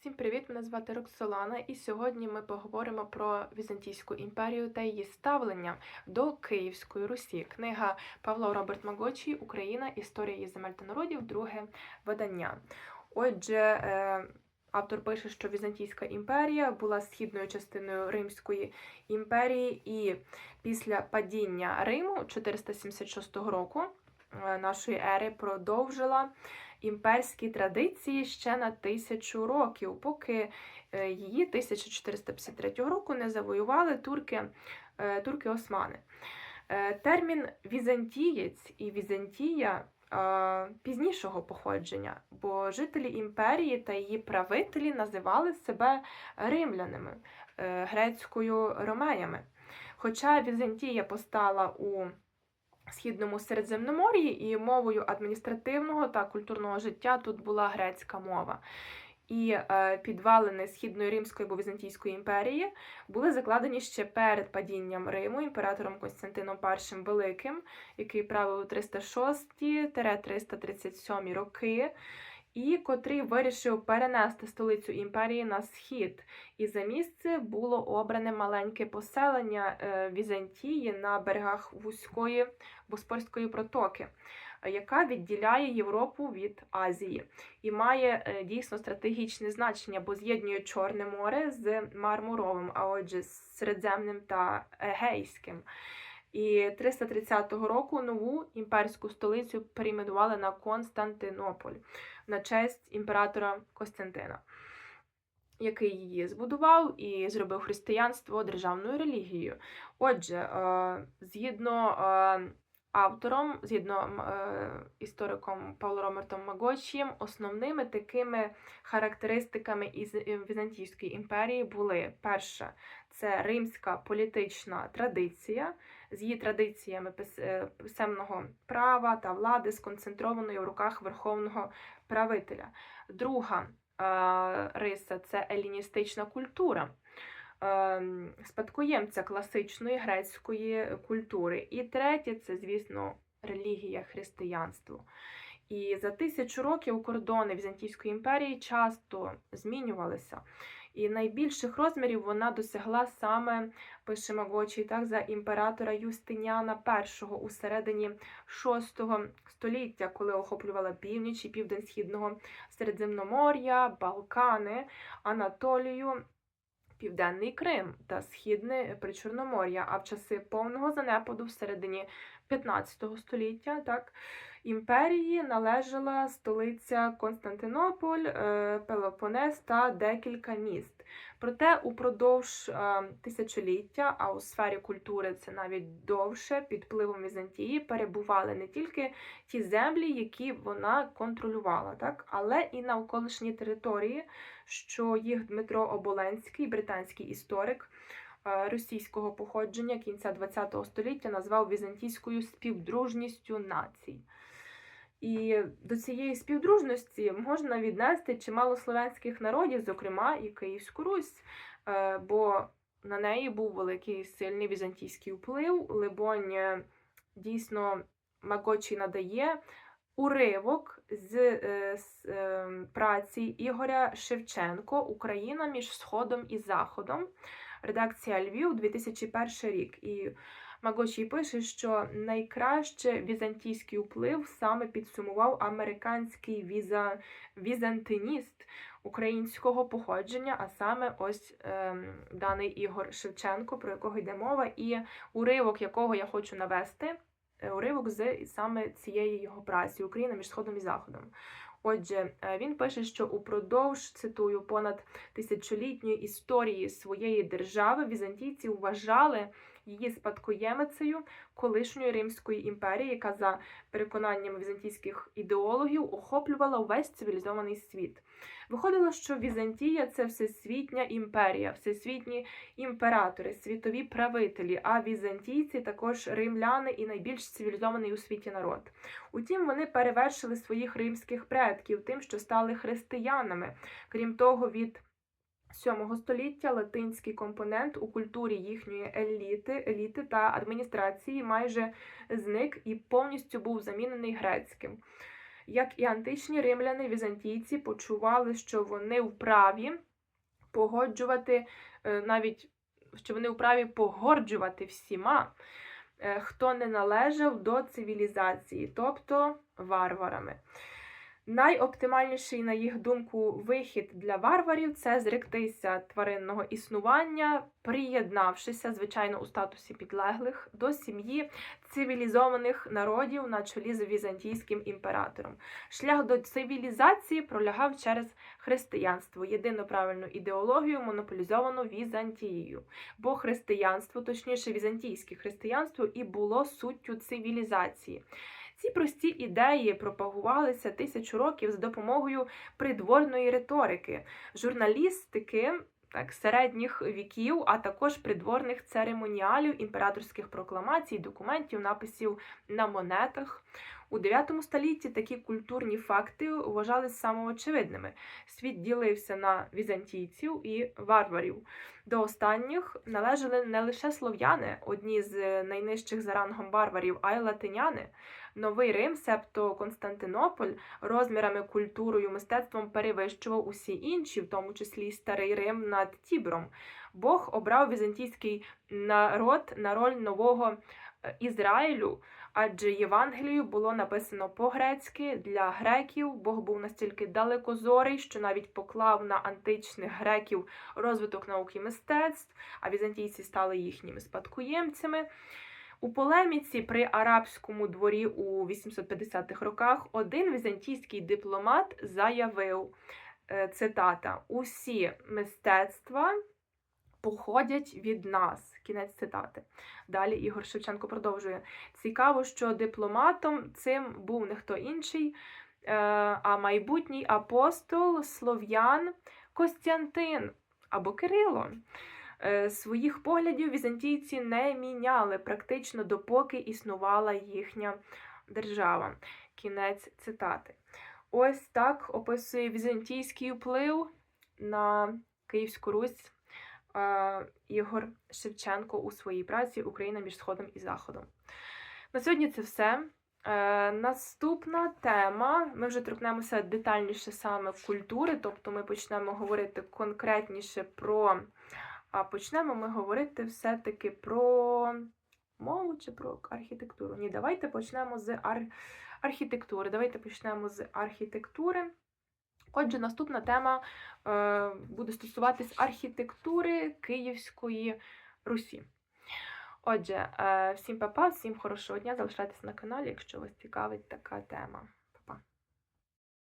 Всім привіт! Мене звати Роксолана, і сьогодні ми поговоримо про Візантійську імперію та її ставлення до Київської Русі. Книга Павло Роберт Магочі Україна, Історія її земель та народів, друге видання. Отже, е, автор пише, що Візантійська імперія була східною частиною Римської імперії, і після падіння Риму 476 року е, нашої ери продовжила імперські традиції ще на тисячу років, поки е, її 1453 року не завоювали турки, е, турки-османи. Е, Термін візантієць і Візантія пізнішого походження, бо жителі імперії та її правителі називали себе римлянами, грецькою ромеями. Хоча Візантія постала у Східному Середземномор'ї і мовою адміністративного та культурного життя тут була грецька мова. І е, підвалини Східної Римської або Візантійської імперії були закладені ще перед падінням Риму імператором Константином І Великим, який правив у 306-337 роки, і котрий вирішив перенести столицю імперії на схід. І за місце було обране маленьке поселення е, Візантії на берегах вузької Боспорської протоки, яка відділяє Європу від Азії і має е, дійсно стратегічне значення, бо з'єднує Чорне море з Мармуровим, а отже, з Середземним та Егейським. І 330 року нову імперську столицю перейменували на Константинополь на честь імператора Костянтина, який її збудував і зробив християнство державною релігією. Отже, е, згідно е, автором, згідно е, істориком Павлом Ромертом Магочієм, основними такими характеристиками із Візантійської імперії були перше, це римська політична традиція з її традиціями писемного права та влади, сконцентрованої в руках верховного правителя. Друга риса це еліністична культура. Спадкоємця класичної грецької культури. І третє це, звісно, релігія християнство. І за тисячу років кордони Візантійської імперії часто змінювалися. І найбільших розмірів вона досягла саме, пише Магочий, так, за імператора Юстиніана І у середині VI століття, коли охоплювала північ і південь Східного Середземномор'я, Балкани, Анатолію. Південний Крим та Східне Причорномор'я, а в часи повного занепаду в середині 15 століття так, імперії належала столиця Константинополь, е, Пелопонес та декілька міст. Проте упродовж е, тисячоліття, а у сфері культури це навіть довше, під впливом Візантії перебували не тільки ті землі, які вона контролювала, так, але і навколишні території, що їх Дмитро Оболенський, британський історик. Е, російського походження кінця ХХ століття назвав візантійською співдружністю націй. І до цієї співдружності можна віднести чимало слов'янських народів, зокрема і Київську Русь, е, бо на неї був великий сильний візантійський вплив. Либонь е, дійсно Макочі надає уривок з, з праці Ігоря Шевченко Україна між Сходом і Заходом. Редакція Львів 2001 рік. І Магочій пише, що найкраще візантійський вплив саме підсумував американський віза... візантиніст українського походження, а саме ось е, даний Ігор Шевченко, про якого йде мова, і уривок, якого я хочу навести, е, уривок з саме цієї його праці Україна між Сходом і Заходом. Отже, е, він пише, що упродовж цитую понад тисячолітньої історії своєї держави візантійці вважали її спадкоємицею колишньої Римської імперії, яка за переконаннями візантійських ідеологів охоплювала увесь цивілізований світ. Виходило, що Візантія це всесвітня імперія, всесвітні імператори, світові правителі, а візантійці також римляни і найбільш цивілізований у світі народ. Утім, вони перевершили своїх римських предків тим, що стали християнами, крім того, від 7 століття латинський компонент у культурі їхньої еліти, еліти та адміністрації майже зник і повністю був замінений грецьким. Як і античні римляни, візантійці почували, що вони вправі погоджувати е, навіть що вони вправі погорджувати всіма, е, хто не належав до цивілізації, тобто варварами. Найоптимальніший, на їх думку, вихід для варварів це зректися тваринного існування, приєднавшися, звичайно, у статусі підлеглих до сім'ї цивілізованих народів на чолі з візантійським імператором. Шлях до цивілізації пролягав через християнство, єдину правильну ідеологію, монополізовану Візантією. Бо християнство, точніше, візантійське християнство, і було суттю цивілізації. Ці прості ідеї пропагувалися тисячу років з допомогою придворної риторики, журналістики так, середніх віків, а також придворних церемоніалів, імператорських прокламацій, документів, написів на монетах. У 9 столітті такі культурні факти вважалися самоочевидними. Світ ділився на візантійців і варварів. До останніх належали не лише слов'яни, одні з найнижчих за рангом варварів, а й латиняни. Новий Рим, себто Константинополь, розмірами, культурою, мистецтвом перевищував усі інші, в тому числі старий Рим над Тібром. Бог обрав візантійський народ на роль нового е, Ізраїлю, адже Євангелію було написано по-грецьки для греків. Бог був настільки далекозорий, що навіть поклав на античних греків розвиток науки і мистецтв, а візантійці стали їхніми спадкоємцями. У полеміці при арабському дворі у 850-х роках один візантійський дипломат заявив е, цитата: Усі мистецтва походять від нас. Кінець цитати. Далі Ігор Шевченко продовжує. Цікаво, що дипломатом цим був не хто інший, е, а майбутній апостол слов'ян Костянтин або Кирило. Е, Своїх поглядів візантійці не міняли практично допоки існувала їхня держава. Кінець цитати. Ось так описує візантійський вплив на Київську Русь Ігор Шевченко у своїй праці Україна між Сходом і Заходом. На сьогодні це все. Е, наступна тема. Ми вже торкнемося детальніше саме культури, тобто ми почнемо говорити конкретніше про. А почнемо ми говорити все-таки про мову чи про архітектуру. Ні, давайте почнемо з ар... архітектури. Давайте почнемо з архітектури. Отже, наступна тема е, буде стосуватись архітектури Київської Русі. Отже, е, всім папа, всім хорошого дня. Залишайтесь на каналі, якщо вас цікавить така тема.